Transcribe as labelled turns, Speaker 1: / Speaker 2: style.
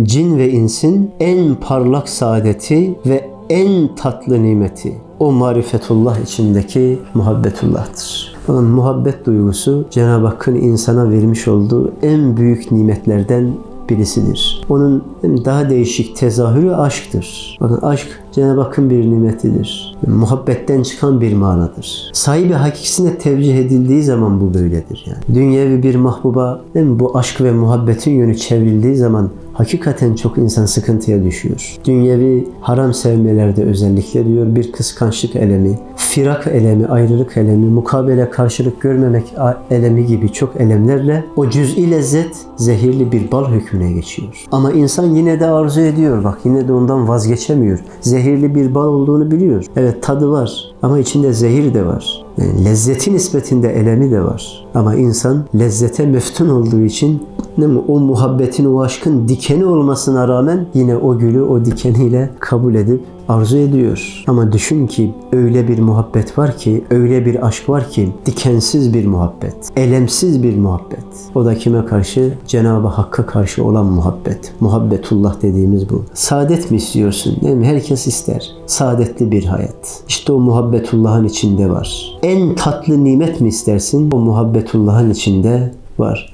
Speaker 1: Cin ve insin en parlak saadeti ve en tatlı nimeti o marifetullah içindeki muhabbetullah'tır. Bakın muhabbet duygusu Cenab-ı Hakk'ın insana vermiş olduğu en büyük nimetlerden birisidir. Onun daha değişik tezahürü aşktır. Bakın aşk Cenab-ı Hakk'ın bir nimetidir. Muhabbetten çıkan bir manadır. Sahibi hakikisine tevcih edildiği zaman bu böyledir yani. Dünyevi bir mahbuba değil mi? bu aşk ve muhabbetin yönü çevrildiği zaman hakikaten çok insan sıkıntıya düşüyor. Dünyevi haram sevmelerde özellikle diyor bir kıskançlık elemi, firak elemi, ayrılık elemi, mukabele karşılık görmemek elemi gibi çok elemlerle o cüz'i lezzet zehirli bir bal hükmüne geçiyor. Ama insan yine de arzu ediyor bak yine de ondan vazgeçemiyor. Zehirli bir bal olduğunu biliyor. Evet tadı var ama içinde zehir de var. Yani lezzeti nispetinde elemi de var. Ama insan lezzete meftun olduğu için değil mi? o muhabbetin, o aşkın dikeni olmasına rağmen yine o gülü o dikeniyle kabul edip arzu ediyor. Ama düşün ki öyle bir muhabbet var ki, öyle bir aşk var ki dikensiz bir muhabbet, elemsiz bir muhabbet. O da kime karşı? Cenab-ı Hakk'a karşı olan muhabbet. Muhabbetullah dediğimiz bu. Saadet mi istiyorsun? Değil mi? Herkes ister. Saadetli bir hayat. İşte o muhabbetullah'ın içinde var. En tatlı nimet mi istersin? O muhabbetullah'ın içinde var.